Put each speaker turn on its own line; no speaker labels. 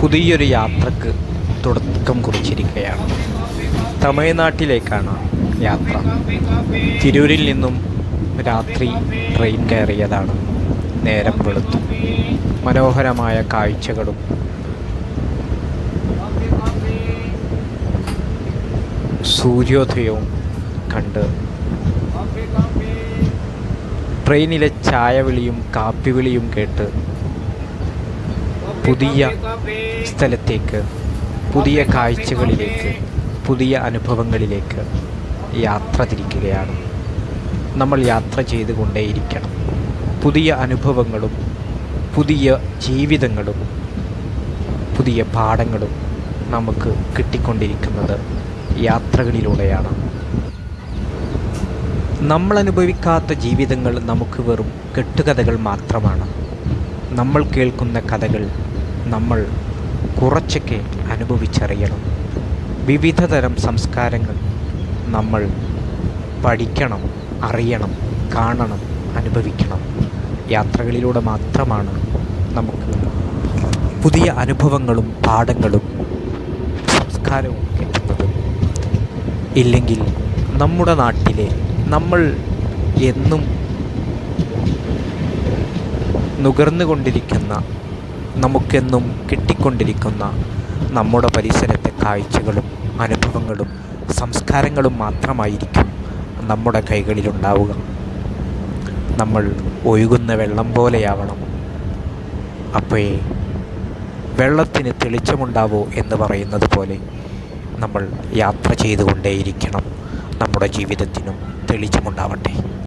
പുതിയൊരു യാത്രയ്ക്ക് തുടക്കം കുറിച്ചിരിക്കുകയാണ്. തമിഴ്നാട്ടിലേക്കാണ് യാത്ര. തിരൂരിൽ നിന്നും രാത്രി ട്രെയിൻ കയറിയതാണ്. നേരം വെളുത്തു. മനോഹരമായ കാഴ്ചകളും സൂര്യോദയവും കണ്ട് ട്രെയിനിലെ ചായവിളിയും കാപ്പിവിളിയും കേട്ട് പുതിയ സ്ഥലത്തേക്ക് പുതിയ കാഴ്ചകളിലേക്ക് പുതിയ അനുഭവങ്ങളിലേക്ക് യാത്ര തിരിക്കുകയാണ്. നമ്മൾ യാത്ര ചെയ്തുകൊണ്ടേയിരിക്കണം. പുതിയ അനുഭവങ്ങളും പുതിയ ജീവിതങ്ങളും പുതിയ പാഠങ്ങളും നമുക്ക് കിട്ടിക്കൊണ്ടിരിക്കുന്നത് യാത്രകളിലൂടെയാണ്. നമ്മൾ അനുഭവിക്കാത്ത ജീവിതങ്ങൾ നമുക്ക് വെറും കെട്ടുകഥകൾ മാത്രമാണ്. നമ്മൾ കേൾക്കുന്ന കഥകൾ നമ്മൾ കുറച്ചൊക്കെ അനുഭവിച്ചറിയണം. വിവിധ തരം സംസ്കാരങ്ങൾ നമ്മൾ പഠിക്കണം അറിയണം കാണണം അനുഭവിക്കണം. യാത്രകളിലൂടെ മാത്രമാണ് നമുക്ക് പുതിയ അനുഭവങ്ങളും പാഠങ്ങളും സംസ്കാരവും കിട്ടുന്നത്. ഇല്ലെങ്കിൽ നമ്മുടെ നാട്ടിലെ നമ്മൾ എന്നും നുകർന്നുകൊണ്ടിരിക്കുന്ന നമുക്കെന്നും കിട്ടിക്കൊണ്ടിരിക്കുന്ന നമ്മുടെ പരിസരത്തെ കാഴ്ചകളും അനുഭവങ്ങളും സംസ്കാരങ്ങളും മാത്രമായിരിക്കും നമ്മുടെ കൈകളിലുണ്ടാവുക. നമ്മൾ ഒഴുകുന്ന വെള്ളം പോലെയാവണം. അപ്പോഴേ വെള്ളത്തിന് തെളിച്ചമുണ്ടാവോ എന്ന് പറയുന്നത് പോലെ നമ്മൾ യാത്ര ചെയ്തുകൊണ്ടേയിരിക്കണം. നമ്മുടെ ജീവിതത്തിനും തെളിച്ചമുണ്ടാവട്ടെ.